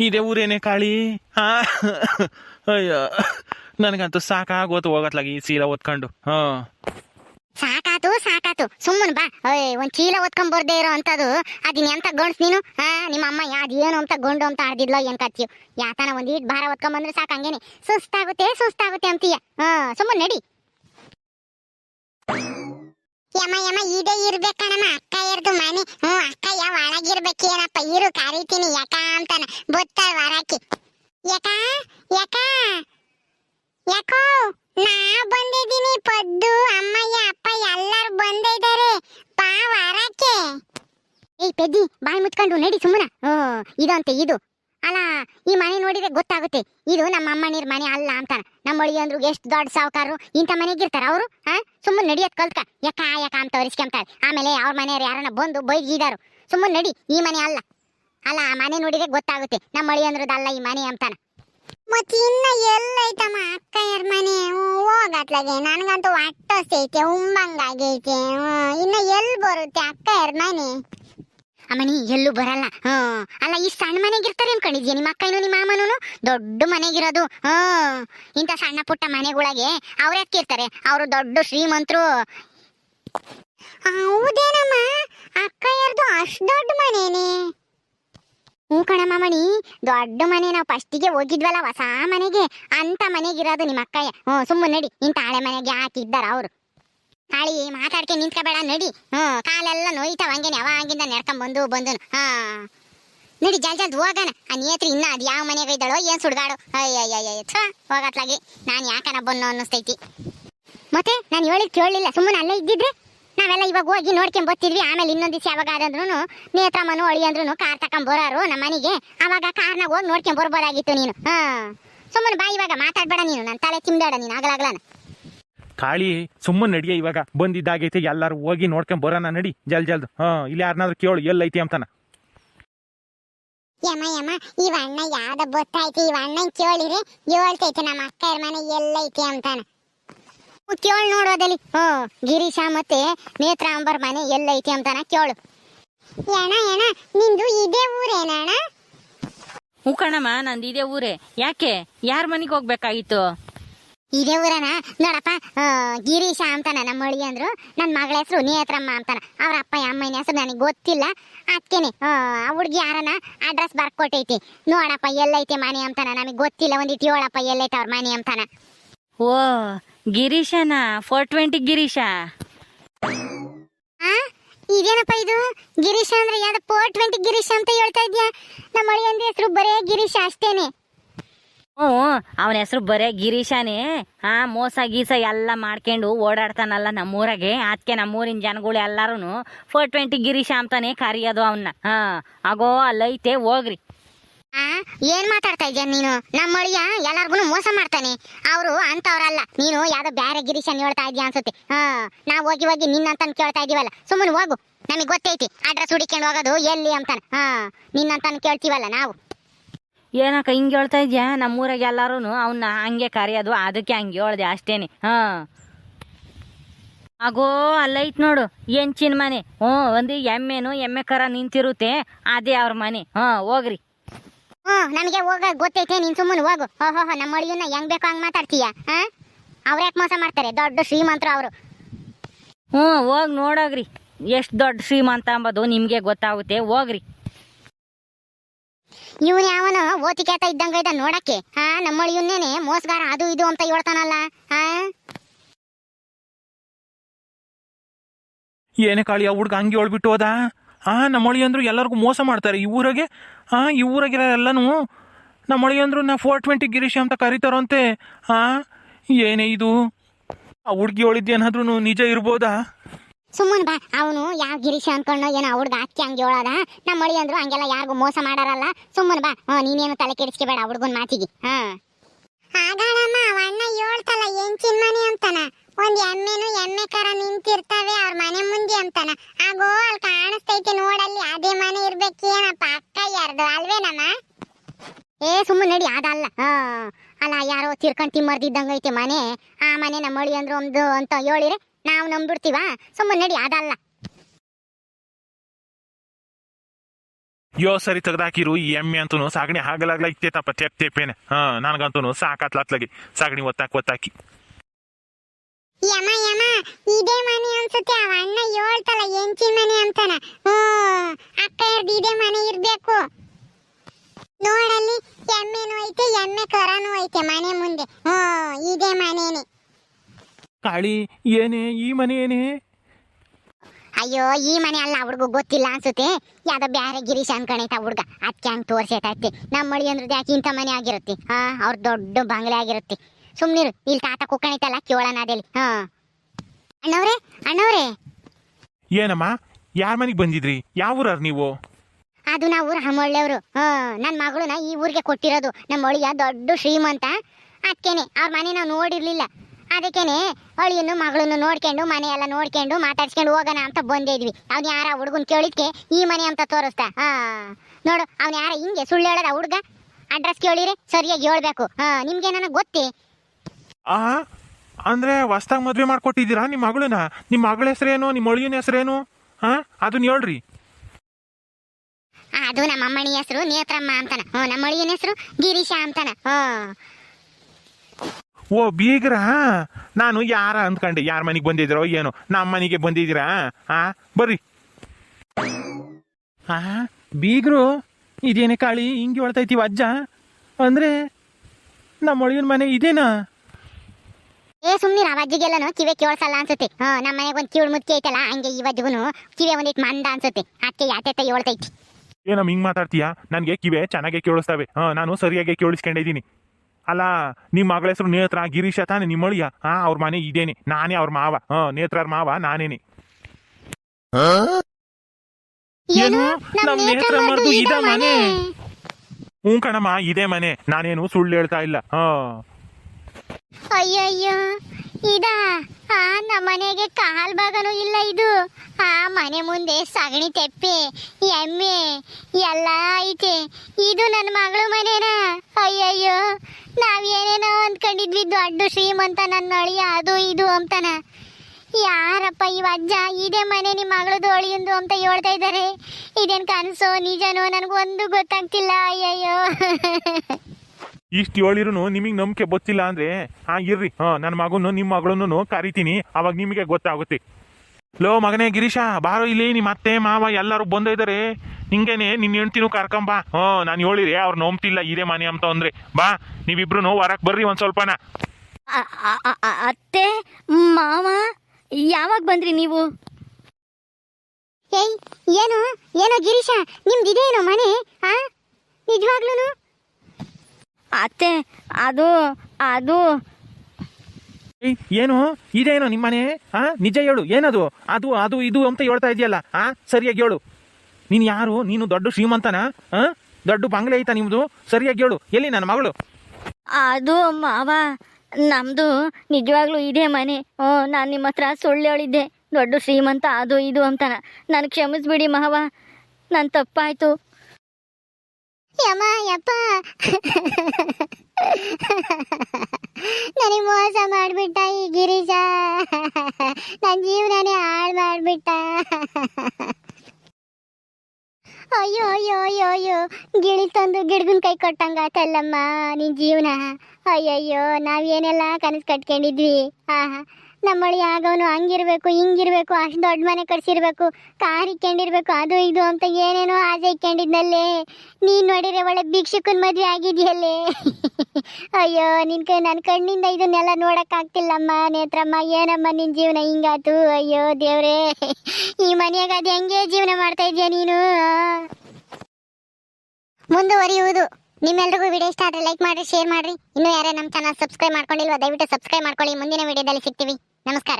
ಇದೇ ಊರೇನೆ ಕಾಳಿ? ಹಾ? ಅಯ್ಯೋ. ನನಗಂತೂ ಸಾಕಾಗೋತು ಹೋಗತ್ಲಾಗಿ ಈ ಸೀರೆ ಓದ್ಕೊಂಡು ಹಾ. ಸಾಕಾತು ಸಾಕಾತು. ಸುಮ್ಮನ್ ಬಾ. ಏ ಒಂದ್ ಚೀಲ ಓದ್ಕೊಂಡ್ ಬರ್ದೇ ಇರೋ ಅಂತದು ಅದಿನ್ ಎಂತ ಗೊಂಡ್ಸ್ ನೀನು? ಹಾ, ನಿಮ್ಮ ಅಮ್ಮ ಯಾವ್ದು ಏನು ಅಂತ ಗಂಡು ಅಂತ ಆಡ್ದಿದ್ಲೋ ಏನ್ ಕತ್ತೀವ್ ಯಾತನ ಒಂದ್ ಈಟ್ ಭಾರ ಓದ್ಕೊಂಡ್ ಬಂದ್ರೆ ಸಾಕಂಗೇನೆ ಸುಸ್ತಾಗುತ್ತೆ ಸುಸ್ತಾಗುತ್ತೆ ಅಂತೀಯ. ಹಾ, ಸುಮ್ಮನ್ ನಡಿ. ಯಮ್ಮ ಯಮ್ಮ ಇದೇ ಇರ್ಬೇಕಣಮ್ಮ ಅಕ್ಕ ಇರ್ದು ಮನೆ? ಹ್ಞೂ, ಅಕ್ಕ ಯಾವ ಒಳಗಿರ್ಬೇಕೇನಪ್ಪ ಇರು, ಕರಿತೀನಿ. ಯಾಕ ಅಂತಾನ? ಬೊತ್ತಾಳ ವರಕ್ಕೆ ಯಾಕ? ಯಾಕ? ಯಾಕೋ? ನಾ ಬಂದಿದ್ದೀನಿ ಪದ್ದು, ಅಮ್ಮಯ್ಯ, ಅಪ್ಪ ಎಲ್ಲರೂ ಬಂದಿದ್ದಾರೆ. ಬಾ ವಾರಕ್ಕೆ ಏಯ್, ಪೆದ್ದಿ, ಬಾಯಿ ಮುಚ್ಕೊಂಡು ನಡಿ ಸುಮ್ಮನ. ಓ ಇದಂತೆ, ಇದು. ಅಲ್ಲ ಈ ಮನೆ ನೋಡಿದ್ರೆ ಗೊತ್ತಾಗುತ್ತೆ. ಇದು ನಮ್ಮ ಅಮ್ಮನೀರ್ ಮನೆ ಅಲ್ಲ ಅಂತ ನಮ್ಮ ಅಂದ್ರು ಎಷ್ಟು ದೊಡ್ಡ ಸಾವುಕಾರರು ಇಂಥ ಇರ್ತಾರೆ ಅವರು ಹಾ? ಸುಮ್ಮನೆ ನಡಿಯತ್ ಕಲ್ತ್ಕ. ಯಾಕ ಯಾಕ ಅಂತ ಒರಿಸ್ಕೊಂತಾರೆ ಆಮೇಲೆ ಅವ್ರ ಮನೆಯವ್ರು ಯಾರನ್ನ ಬಂದು ಬೈದಿದಾರು ಸುಮ್ಮನೆ ನಡಿ ಈ ಮನೆ ಅಲ್ಲ. ಅಲ್ಲ ಆ ಮನೆ ನೋಡಿದ್ರೆ ಗೊತ್ತಾಗುತ್ತೆ. ನಮ್ಮ ಅಂದ್ರದಲ್ಲ ಈ ಮನೆ ಅಂತಾನ. ಮತ್ತೆ ಇನ್ನ ಎಲ್ಲೈತಮ್ಮ ಅಕ್ಕಯ್ಯರ ಮನೆ? ಹೋಗತ್ಲಾಗೆ. ನನಗಂತೂ ಹೊಟ್ಟೋಸ್ತೈತೆ ಉಮ್ಮಂಗಾಗೈತೆ. ಹ್ಮ್, ಇನ್ನ ಎಲ್ ಬರುತ್ತೆ ಅಕ್ಕಯ್ಯರ ಮನೆ? ಅಮ್ಮನಿ, ಎಲ್ಲೂ ಬರಲ್ಲ. ಹ್ಮ್ ಅಲ್ಲ, ಈ ಸಣ್ಣ ಮನೆಗಿರ್ತಾರೆ ಅನ್ಕೊಂಡಿದ್ಯಾ? ನಿಮ್ಮ ಅಕ್ಕನೂ, ನಿಮ್ಮ ಮಾಮನೂ ದೊಡ್ಡ ಮನೆಗಿರೋದು. ಹ್ಮ್ ಇಂಥ ಸಣ್ಣ ಪುಟ್ಟ ಮನೆಗಳಿಗೆ ಅವ್ರ ಇರ್ತಾರೆ? ಅವರು ದೊಡ್ಡ ಶ್ರೀಮಂತರು. ಹೌದೇನಮ್ಮ? ಅಕ್ಕ ಯಾರ್ದು ಅಷ್ಟು ದೊಡ್ಡ ಮನೇನೆ. ಹ್ಞೂ ಕಣಮ್ಮ ಮಣಿ ದೊಡ್ಡ ಮನೆ ನಾವು ಫಸ್ಟಿಗೆ ಹೋಗಿದ್ವಲ್ಲ, ಹೊಸ ಮನೆಗೆ. ಅಂತ ಮನೆಗಿರೋದು ನಿಮ್ಮ ಅಕ್ಕಯ್ಯ. ಹ್ಞೂ, ಸುಮ್ಮನೆ ನಡಿ. ಇಂಥ ಹಳೆ ಮನೆಗೆ ಹಾಕಿದ್ದಾರೆ ಅವರು. ಹಾಳಿ ಮಾತಾಡ್ಕೆ ನಿಂತ್ಕೋಬೇಡ, ನಡಿ. ಹ್ಮ್ ಕಾಲೆಲ್ಲ ನೋಯ್ತಾವ ಹಂಗೇನೆ ಅವಾಗಿಂದ ನೆಡ್ಕೊಂಡ್ ಬಂದು ಬಂದು ಹಾ. ನಡಿ, ಜಲ್ ಜಲ್ದ್ ಹೋಗಣ. ಆ ನೇತ್ರಿ ಇನ್ನ ಅದು ಯಾವ ಮನೆಗೆ ಇದ್ದಾಳೋ ಏನ್ ಸುಡ್ಗಾಡು ಅಯ್ಯಯ್ಯಯ್ಯ ಛ ಹೋಗತ್ಲಾಗಿ. ನಾನು ಯಾಕನ ಬನ್ನು ಅನ್ನಿಸ್ತೈತಿ. ಮತ್ತೆ, ನಾನು ಹೇಳಿದ್ ಕೇಳಲಿಲ್ಲ. ಸುಮ್ಮನೆ ಅಲ್ಲೇ ಇದ್ದಿದ್ರೆ ನಾವೆಲ್ಲ ಇವಾಗ ಹೋಗಿ ನೋಡ್ಕೊಂಡ್ ಬರ್ತಿದ್ವಿ. ಆಮೇಲೆ ಇನ್ನೊಂದ್ ದಿವಸ ಯಾವಾಗ ನೇತ್ರ ಮನು ಅಳಿ ಅಂದ್ರೂ ಕಾರ್ ತಕೊಂಡ್ ಬರೋರು ನಮ್ಮ ಮನೆಗೆ. ಅವಾಗ ಕಾರ್ನಾಗ ಹೋಗಿ ನೋಡ್ಕೊಂಡ್ ಬರ್ಬೋದಾಗಿತ್ತು ನೀನು. ಹಾ. ಸುಮ್ಮನೆ ಬಾ ಇವಾಗ, ಮಾತಾಡ್ಬೇಡ ನೀನು. ನನ್ನ ತಲೆ ತಿಂಬೇಡ ನೀನು ಆಗಲಾಗ್ಲಾನ ಕಾಳಿ ಸುಮ್ಮನೆ ನಡಿಯ ಇವಾಗ. ಬಂದಿದ್ದಾಗೈತಿ ಎಲ್ಲಾರು ಹೋಗಿ ನೋಡ್ಕೊಂಡ್ ಬರೋಣ ನಡಿ ಜಲ್ ಜಲ್ದ್. ಹಾ ಇಲ್ಲಿ ಯಾರನ್ನಾದ್ರೂ ಕೇಳು ಎಲ್ಲೈತಿ ಅಂತಾನ. ಯಮ್ಮ ಯಮ್ಮ ಇವ ಅಣ್ಣ ಯಾವ್ದ ಗೊತ್ತಾಯ್ತು ಇವ ಅಣ್ಣ ಕೇಳಿರಿ. ಹೇಳ್ತೈತೆ ನಮ್ಮ ಅಕ್ಕ ಮನೆ ಎಲ್ಲೈತೆ ಅಂತಾನ. ಕೇಳು ನೋಡೋದಲ್ಲಿ ಹ್ಞೂ ಗಿರೀಶ ಮತ್ತೆ ನೇತ್ರಾಂಬರ್ ಮನೆ ಎಲ್ಲೈತೆ ಅಂತಾನ ಕೇಳು. ಏಣ ಏಣ ನಿಂದು ಇದೇ ಊರೇನ ಅಣ್ಣ ಹ್ಞೂ ಕಣಮ್ಮ ನಂದು ಇದೇ ಊರೇ. ಯಾಕೆ? ಯಾರ ಮನೆಗೆ ಹೋಗ್ಬೇಕಾಗಿತ್ತು? ಇದೇ ಊರನ? ನೋಡಪ್ಪ ಗಿರೀಶ ಅಂತಾನ ನಮ್ಮ ಅಳಿ ಅಂದ್ರು. ನನ್ನ ಮಗಳ ಹೆಸರು ನೇತ್ರಮ್ಮ ಅಂತಾನ. ಅವ್ರ ಅಪ್ಪ ಅಮ್ಮನ ಹೆಸರು ನನಗೆ ಗೊತ್ತಿಲ್ಲ. ಅದಕ್ಕೇನೆ ಆ ಹುಡ್ಗಿ ಯಾರನ? ಅಡ್ರೆಸ್ ಬರ್ಕೊಟ್ಟೈತಿ. ನೋಡಪ್ಪ ಎಲ್ಲೈತೆ ಮನೆ ಅಂತಾನ. ನಮಗೆ ಗೊತ್ತಿಲ್ಲ ಒಂದಿಟ್ಟು ಹೇಳಪ್ಪ ಎಲ್ಲೈತೆ ಅವ್ರ ಮನೆ ಅಂತಾನ. ಓ ಗಿರೀಶನ? Four twenty Girisha? ಆ ಇದೇನಪ್ಪ ಇದು? ಗಿರೀಶ ಅಂದ್ರೆ ಯಾವ್ದು ಫೋರ್ ಟ್ವೆಂಟಿ ಗಿರೀಶ ಅಂತ ಹೇಳ್ತಾ ಇದ್ಯಾ? ನಮ್ಮ ಅಳಿ ಅಂದ ಹೆಸರು ಬರೇ ಗಿರೀಶ ಅಷ್ಟೇನೆ. ಹ್ಞೂ, ಅವನ ಹೆಸರು ಬರೇ ಗಿರೀಶನೇ. ಹಾ, ಮೋಸ ಗೀಸ ಎಲ್ಲ ಮಾಡ್ಕೊಂಡು ಓಡಾಡ್ತಾನಲ್ಲ ನಮ್ಮೂರಾಗೆ. ಅದಕ್ಕೆ ನಮ್ಮೂರಿನ ಜನಗಳು ಎಲ್ಲರೂ ಫೋರ್ ಟ್ವೆಂಟಿ ಗಿರೀಶ ಅಂತಾನೆ ಕರೆಯೋದು ಅವನ್ನ ಹಾ ಆಗೋ ಅಲ್ಲೈತೆ, ಹೋಗ್ರಿ. ಆ, ಏನ್ ಮಾತಾಡ್ತಾ ಇದ್ಯಾ ನೀನು? ನಮ್ಮ ಅಳಿಯ ಎಲ್ಲಾರ್ಗು ಮೋಸ ಮಾಡ್ತಾನೆ. ಅವರು ಅಂತವ್ರಲ್ಲ. ನೀನು ಯಾವ್ದೋ ಬ್ಯಾರೆ ಗಿರೀಶನ್ ಹೇಳ್ತಾ ಇದ್ಯಾ ಅನ್ಸುತ್ತೆ. ಹಾ, ನಾವ್ ಹೋಗಿ ಹೋಗಿ ನಿನ್ನಂತನ್ ಕೇಳ್ತಾ ಇದೀವಲ್ಲ. ಸುಮ್ಮನೆ ಹೋಗು. ನಮಗೆ ಗೊತ್ತೈತಿ. ಅಡ್ರೆಸ್ ಹುಡಿಕೊಂಡು ಹೋಗೋದು ಎಲ್ಲಿ ಅಂತಾನ. ಹಾ, ನಿನ್ನಂತನ್ ಕೇಳ್ತೀವಲ್ಲ ನಾವು. ಏನಕ್ಕ ಹಿಂಗೆ ಹೇಳ್ತಾ ಇದ್ಯಾ? ನಮ್ಮೂರಾಗ ಎಲ್ಲರೂ ಅವನ್ನ ಹಂಗೆ ಕರೆಯೋದು ಅದಕ್ಕೆ ಹಂಗೆ ಹೇಳ್ದೆ ಅಷ್ಟೇನೆ. ಹಾಂ. ಆಗೋ ಅಲ್ಲೈತ್ ನೋಡು ಎಂಚಿನ ಮನೆ. ಹ್ಞೂ ಒಂದು ಎಮ್ಮೆನು ಎಮ್ಮೆ ಕರ ನಿಂತಿರುತ್ತೆ ಅದೇ ಅವ್ರ ಮನೆ. ಹಾ ಹೋಗ್ರಿ. ಹ್ಮ್ ನಮಗೆ ಹೋಗ ಗೊತ್ತೈತೆ ನೀನು ಸುಮ್ಮನೆ ಹೋಗು. ಹೋ ಹೋ ನಮ್ಮ ಅಳಿಯನ್ನ ಹೆಂಗ್ ಬೇಕೋ ಹಂಗೆ ಮಾತಾಡ್ತೀಯ ಹಾ? ಅವ್ರ ಯಾಕೆ ಮೋಸ ಮಾಡ್ತಾರೆ? ದೊಡ್ಡ ಶ್ರೀಮಂತರು ಅವರು. ಹ್ಞೂ ಹೋಗಿ ನೋಡೋಗ್ರಿ. ಎಷ್ಟು ದೊಡ್ಡ ಶ್ರೀಮಂತ ಅಂಬೋದು ನಿಮಗೆ ಗೊತ್ತಾಗುತ್ತೆ ಹೋಗ್ರಿ. ಇವನ್ ಯಾವನ ಓತಿಕೇತ ಇದ್ದಂಗ ಇದ್ದ ನೋಡಕ್ಕೆ. ಹಾ ನಮ್ಮಳಿ ಮೋಸಗಾರ ಅದು ಇದು ಅಂತ ಹೇಳ್ತಾನಲ್ಲ. ಹಾ ಏನೇ ಕಾಳಿ, ಆ ಹುಡ್ಗ ಹಂಗೆ ಹೇಳ್ಬಿಟ್ಟು ಹೋದ? ಆ, ನಮ್ಮಳಿ ಅಂದ್ರು ಎಲ್ಲರಿಗೂ ಮೋಸ ಮಾಡ್ತಾರೆ ಈ ಊರಾಗೆ. ಆ, ಈ ನಮ್ಮಳಿ ಅಂದ್ರು ನಾ ಫೋರ್ ಟ್ವೆಂಟಿ ಗಿರೀಶ್ ಅಂತ ಕರೀತಾರಂತೆ. ಆ, ಏನೇ ಇದು? ಆ ಹುಡ್ಗಿ ಹೇಳಿದ್ದೇನಾದ್ರೂ ನಿಜ ಇರ್ಬೋದಾ? ಸುಮ್ಮನ್ ಬಾ. ಅವನು ಯಾವ ಗಿರೀಶ ಅನ್ಕೊಂಡು ಏನೋ ಹುಡ್ಗ ಅಕ್ಕಿ ಹಂಗೆ ಹೇಳೋದ ನಮ್ಮ ಮಳಿ ಅಂದ್ರು ಹಂಗೆಲ್ಲ ಯಾರಿಗೂ ಮೋಸ ಮಾಡಾರಲ್ಲ. ಸುಮ್ಮನ್ ಬಾ. ಹ್ಞೂ ನೀನೇನು ತಲೆ ಕೆಡಿಸ್ಕೋಬೇಡ ಹುಡುಗನ ಮಾತಿಗೆ. ಹಾ. ಆಗಳಮ್ಮ ಅವ ಅಣ್ಣ ಹೇಳ್ತಲ್ಲ ಏನ್ ಮನೆ ಅಂತಾನ. ಒಂದ್ ಎಮ್ಮೆನು ಎಮ್ಮೆ ಕರ ನಿಂತಿರ್ತವೆ ಅವ್ರ ಮನೆ ಮುಂದೆ ಅಂತಾನ. ಆಗೋ ಅಲ್ಲಿ ಕಾಣಿಸ್ತೈತೆ ನೋಡಲ್ಲಿ ಅದೇ ಮನೆ ಇರ್ಬೇಕೇನಪ್ಪ ಅಕ್ಕ ಯಾರ್ದು ಅಲ್ವೇನಮ್ಮ? ಏ ಸುಮ್ಮನೆ ನಡಿ ಅದಲ್ಲ. ಹಾ. ಅಲ್ಲ ಯಾರೋ ತಿರ್ಕೊಂಡ್ ತಿಮ್ಮರ್ದಿದ್ದಂಗೈತೆ ಮನೆ. ಆ ಮನೆ ನಮ್ಮ ಮಳಿ ಅಂದ್ರೆ ಒಂದು ಅಂತ ಹೇಳಿರೆ. ನಾವು ನಂಬಿಡ್ತೀವ ಸುಮ್ಮನೆ ನಡಿ ಅದಲ್ಲ. ಯೋ ಸರಿ ತೆಗ್ದಾಕಿರು ಈ ಎಮ್ಮೆ ಅಂತೂ ಸಾಗಣಿ ಹಾಗಲಾಗ್ಲ ಇತ್ತೇತಪ್ಪ ತೆಪ್ ತೆಪ್ಪೇನೆ. ಹಾ ನನಗಂತೂ ಸಾಕಾತ್ಲಾತ್ಲಾಗಿ ಸಾಗಣಿ ಒತ್ತಾಕ್ ಒತ್ತಾಕಿ. ಯಮ ಯಮ ಇದೇ ಮನೆ ಅನ್ಸುತ್ತೆ ಅವ ಅಣ್ಣ ಹೇಳ್ತಲ್ಲ ಎಂಚಿ ಮನೆ ಅಂತಾನ. ಹ್ಮ್ ಅಕ್ಕ ಇರ್ದು ಇದೇ ಮನೆ ಇರ್ಬೇಕು. ನೋಡಲ್ಲಿ ಎಮ್ಮೆನೂ ಐತೆ ಎಮ್ಮೆ ಕರನೂ ಐತೆ ಮನೆ ಮುಂದೆ. ಹ್ಮ್ ಇದೇ ಮನೇನೆ. ಕಾಳಿ ಏನೇ ಈ ಮನೆ ಏನೇ? ಅಯ್ಯೋ ಈ ಮನೆ ಅಲ್ಲ ಹುಡುಗ ಗೊತ್ತಿಲ್ಲ ಅನ್ಸುತ್ತೆ. ಯಾವ್ದೋ ಬ್ಯಾರೆ ಗಿರೀಶ್ ಅನ್ಕೊಂಡೈತ ಹುಡುಗ. ಅದಕ್ಕೆ ಹಂಗೆ ತೋರ್ಸೈತೈತಿ. ನಮ್ಮ ಮಳಿ ಅಂದ್ರೆ ಯಾಕೆ ಇಂಥ ಮನೆ ಆಗಿರುತ್ತೆ? ಹಾ ಅವ್ರ ದೊಡ್ಡ ಬಂಗ್ಲೆ ಆಗಿರುತ್ತೆ. ಸುಮ್ನಿರು ಇಲ್ಲಿ ತಾತ ಕುಕ್ಕಣೈತಲ್ಲ ಕೇಳೋಣ ಅದೇಲಿ ಹಾ. ಅಣ್ಣವ್ರೆ ಅಣ್ಣವ್ರೆ. ಏನಮ್ಮ ಯಾರ ಮನೆಗೆ ಬಂದಿದ್ರಿ? ಯಾವ ಊರವ್ರು ನೀವು? ಅದು ನಾವು ಹಮ್ಮಳ್ಳಿಯವರು ಹಾ ನನ್ನ ಮಗಳನ್ನ ಈ ಊರಿಗೆ ಕೊಟ್ಟಿರೋದು. ನಮ್ಮ ಒಳಿಯ ದೊಡ್ಡ ಶ್ರೀಮಂತ. ಅದಕ್ಕೇನೆ ಅವ್ರ ಮನೆ ನಾವು ನೋಡಿರ್ಲಿಲ್ಲ. ಅದಕ್ಕೇನೆ ಅಳಿಯನ್ನು ಮಗಳನ್ನು ನೋಡ್ಕೊಂಡು ಮನೆ ಎಲ್ಲ ನೋಡ್ಕೊಂಡು ಮಾತಾಡ್ಸ್ಕೊಂಡು ಹೋಗೋಣ ಅಂತ ಬಂದಿದ್ವಿ ಅವ್ನು ಯಾರ ಹುಡುಗನ್ ಕೇಳಿದ್ಕೆ ಈ ಮನೆ ಅಂತ ತೋರಿಸ್ತಾ. ಹಾ. ನೋಡು ಅವ್ನು ಯಾರ ಹಿಂಗೆ ಸುಳ್ಳು ಹೇಳದ ಹುಡುಗ? ಅಡ್ರೆಸ್ ಕೇಳಿರಿ ಸರಿಯಾಗಿ ಹೇಳ್ಬೇಕು. ಹಾ ನಿಮ್ಗೆ ನನಗೆ ಗೊತ್ತೇ? ಆ ಅಂದ್ರೆ ಹೊಸ್ದಾಗ್ ಮದ್ವೆ ಮಾಡ್ಕೊಟ್ಟಿದ್ದೀರಾ ನಿಮ್ಮ ಮಗಳನ್ನ? ನಿಮ್ಮ ಮಗಳ ಹೆಸರೇನು? ನಿಮ್ಮ ಅಳಿಯನ ಹೆಸರೇನು? ಹಾ ಅದನ್ನ ಹೇಳ್ರಿ. ಆ, ಅದು ನಮ್ಮ ಅಮ್ಮಣಿ ಹೆಸರು ನೇತ್ರಮ್ಮ ಅಂತಾನ. ಹ್ಞೂ ನಮ್ಮ ಅಳಿಯನ ಹೆಸರು ಗಿರೀಶ ಅಂತಾನ. ಹ್ಞೂ ಓ ಬೀಗ್ರ? ನಾನು ಯಾರ ಅಂದ್ಕೊಂಡೆ? ಯಾರ ಮನೆಗೆ ಬಂದಿದ್ರೋ ಏನೋ? ನಮ್ಮ ಮನೆಗೆ ಬಂದಿದ್ದೀರಾ? ಆ ಬರ್ರಿ. ಆ ಬೀಗ್ರು ಇದೇನೆ ಕಾಳಿ? ಹಿಂಗೆ ಹೇಳ್ತೈತಿವ ಅಜ್ಜ. ಅಂದ್ರೆ ನಮ್ಮ ಒಳಗಿನ ಮನೆ ಇದೇನಾ? ಏ ಸುಮ್ಮನೆ ನಾವು ಅಜ್ಜಿಗೆಲ್ಲನು ಕಿವೆ ಕೇಳಿಸಲ್ಲ ಅನ್ಸುತ್ತೆ. ಹಾ ನಮ್ಮ ಮನೆಗೆ ಒಂದು ಕಿವಿಡ್ ಮುದ್ಕೆ ಐತಲ್ಲ ಹಂಗೆ ಈ ಅಜ್ಜಿಗುನು ಕಿವೆ ಒಂದಿಟ್ಟು ಮಂದ ಅನ್ಸುತ್ತೆ. ಅದಕ್ಕೆ ಯಾತೆ ಹೇಳ್ತೈತಿ. ಏನಮ್ಮ ಹಿಂಗೆ ಮಾತಾಡ್ತೀಯಾ? ನನಗೆ ಕಿವೆ ಚೆನ್ನಾಗೆ ಕೇಳಿಸ್ತಾವೆ. ಹಾಂ ನಾನು ಸರಿಯಾಗಿ ಕೇಳಿಸ್ಕೊಂಡಿದ್ದೀನಿ. ಅಲ್ಲ ನಿಮ್ಮ ಮಗಳ ಹೆಸರು ನೇತ್ರ ಗಿರೀಶ ತಾನೆ ನಿಮ್ಮ ಅಳಿಯ? ಹಾ ಅವ್ರ ಮನೆ ಇದೇನೆ. ನಾನೇ ಅವ್ರ ಮಾವ. ಹ ನೇತ್ರ ಮಾವ ನಾನೇನೆ. ಏನು? ನಮ್ ನೇತ್ರಮ್ಮರ್ದು ಇದ ಮನೆ? ಹ್ಞೂ ಕಣಮ್ಮ ಇದೇ ಮನೆ. ನಾನೇನು ಸುಳ್ಳು ಹೇಳ್ತಾ ಇಲ್ಲ. ಹಾಂ. ಅಯ್ಯಯ್ಯೋ ಇದಾ? ಆ ನಮ್ಮ ಮನೆಗೆ ಕಾಲ್ ಭಾಗನೂ ಇಲ್ಲ ಇದು. ಆ, ಮನೆ ಮುಂದೆ ಸಗಣಿ ತೆಪ್ಪೆ, ಎಮ್ಮೆ ಎಲ್ಲ ಐತೆ. ಇದು ನನ್ನ ಮಗಳು ಮನೆನಾ? ಅಯ್ಯಯ್ಯೋ, ನಾವೇನೇನೋ ಅಂದ್ಕೊಂಡಿದ್ವಿ, ದೊಡ್ಡ ಶ್ರೀಮಂತ ನನ್ನ ಅಳಿಯ ಅದು ಇದು ಅಂತಾನ. ಯಾರಪ್ಪ ಇವ ಅಜ್ಜ? ಇದೇ ಮನೆ ನಿಮ್ಮ ಮಗಳದು ಅಳಿಯಂದು ಅಂತ ಹೇಳ್ತಾ ಇದ್ದಾರೆ ಇದೇನು ಕನಸೋ, ನಿಜನೋ, ನನಗೊಂದು ಗೊತ್ತಾಗ್ತಿಲ್ಲ, ಅಯ್ಯಯ್ಯೋ. ಇಷ್ಟು ಹೇಳಿರು ನಿಮಗೆ ನಂಬಿಕೆ ಗೊತ್ತಿಲ್ಲ ಅಂದ್ರೆ ಹಾ ಇರ್ರಿ ಹಾ ನನ್ನ ಮಗನೂ ನಿಮ್ಮ ಮಗಳನ್ನು ಕರಿತೀನಿ. ಅವಾಗ ನಿಮಗೆ ಗೊತ್ತಾಗುತ್ತೆ. ಲೋ ಮಗನೇ ಗಿರೀಶ ಬಾರೋ ಇಲ್ಲಿ ನಿಮ್ಮ ಅತ್ತೆ ಮಾವ ಎಲ್ಲರೂ ಬಂದಿದ್ದಾರೆ ನಿಂಗೇನೆ ನಿನ್ನ ಹೆಂಡ್ತಿನೂ ಕರ್ಕೊಂಬಾ ಹ್ಞೂ ನಾನು ಹೇಳಿರಿ ಅವ್ರು ನಂಬ್ತಿಲ್ಲ ಇದೇ ಮನೆ ಅಂತ ಅಂದ್ರೆ. ಬಾ ನೀವಿಬ್ರು ಹೊರಕ್ ಬರ್ರಿ ಒಂದು ಸ್ವಲ್ಪನ. ಅತ್ತೆ ಮಾವ ಯಾವಾಗ ಬಂದ್ರಿ ನೀವು? ಏಯ್ ಏನು ಏನೋ ಗಿರೀಶ ನಿಮ್ದು ಇದೇನೋ ಮನೆ ಆ? ನಿಜವಾಗ್ಲೂ ಅತ್ತೆ ಅದು ಅದು. ಏಯ್ ಏನು? ಇದೇನು ನಿಮ್ಮ ಮನೆ ಹಾ ನಿಜ ಹೇಳು ಏನದು? ಅದು ಅದು ಇದು ಅಂತ ಹೇಳ್ತಾ ಇದೆಯಲ್ಲ ಹಾ ಸರಿಯಾಗಿ ಹೇಳು. ನೀನು ಯಾರು? ನೀನು ದೊಡ್ಡ ಶ್ರೀಮಂತನ? ಹಾ ದೊಡ್ಡ ಬಂಗ್ಲೆ ಐತ ನಿಮ್ದು? ಸರಿಯಾಗಿ ಹೇಳು. ಎಲ್ಲಿ ನನ್ನ ಮಗಳು? ಅದು ಮಾವ ನಮ್ದು ನಿಜವಾಗ್ಲೂ ಇದೇ ಮನೆ. ಓ ನಾನು ನಿಮ್ಮ ಹತ್ರ ಸುಳ್ಳು ಹೇಳಿದ್ದೆ. ದೊಡ್ಡ ಶ್ರೀಮಂತ ಅದು ಇದು ಅಂತಾನ. ನಾನು ಕ್ಷಮಿಸ್ಬಿಡಿ ಮಾವ. ನನ್ನ ತಪ್ಪಾಯ್ತು. ಯಮ್ಮ, ಯಪ್ಪ. ನನಗೆ ಮೋಸ ಮಾಡಿಬಿಟ್ಟ ಈ ಗಿರೀಶ ನನ್ನ ಜೀವನನೇ ಹಾಳು ಮಾಡಿಬಿಟ್ಟ. ಅಯ್ಯೋ ಅಯ್ಯೋ ಅಯ್ಯೋ ಅಯ್ಯೋ. ಗಿಳಿ ತಂದು ಗಿಡಗನ್ ಕೈ ಕೊಟ್ಟಂಗಾತಲ್ಲಮ್ಮ ನಿನ್ ಜೀವನ. ಅಯ್ಯಯ್ಯೋ ನಾವೇನೆಲ್ಲ ಕನಸು ಕಟ್ಕೊಂಡಿದ್ವಿ. ಆಹಾ. ನಮ್ಮಳಿ ಆಗವನು ಹಂಗಿರ್ಬೇಕು, ಹಿಂಗಿರ್ಬೇಕು, ಅಷ್ಟು ದೊಡ್ಡ ಮನೆ ಕಟ್ಸಿರ್ಬೇಕು, ಕಾರ್ ಇಕ್ಕೊಂಡಿರ್ಬೇಕು, ಅದು ಇದು ಅಂತ ಏನೇನೋ ಆಸೆ ಇಕ್ಕೊಂಡಿದ್ನಲ್ಲೇ. ನೀನ್ ನೋಡಿದ್ರೆ ಒಳ್ಳೆ ಭಿಕ್ಷಕನ ಮದ್ವೆ ಆಗಿದ್ಯಲ್ಲೇ. ಅಯ್ಯೋ, ನಿನ್ ಕೈ ನನ್ನ ಕಣ್ಣಿಂದ ಇದನ್ನೆಲ್ಲ ನೋಡಕ್ ಆಗ್ತಿಲ್ಲಮ್ಮ ನೇತ್ರಮ್ಮ, ಏನಮ್ಮ ನಿನ್ ಜೀವನ ಹಿಂಗಾತು ಅಯ್ಯೋ, ದೇವ್ರೇ. ಈ ಮನೆಯಾಗ ಅದು ಹೆಂಗೆ ಜೀವನ ಮಾಡ್ತಾ ಇದೀಯ ನೀನು? ಮುಂದುವರಿಯುವುದು. ನಿಮ್ಮೆಲ್ರಿಗೂ ವಿಡಿಯೋ ಇಷ್ಟ ಆದರೆ ಲೈಕ್ ಮಾಡಿ ಶೇರ್ ಮಾಡಿ ಇನ್ನೂ ಯಾರೇ ನಮ್ಮ ಚಾನಲ್ ಸಬ್ಸ್ಕ್ರೈಬ್ ಮಾಡ್ಕೊಂಡಿಲ್ವಾ, ದಯವಿಟ್ಟು ಸಬ್ಸ್ಕ್ರೈಬ್ ಮಾಡ್ಕೊಳ್ಳಿ. ಮುಂದಿನ ವಿಡಿಯೋದಲ್ಲಿ ಸಿಗ್ತೀವಿ. ನಮಸ್ಕಾರ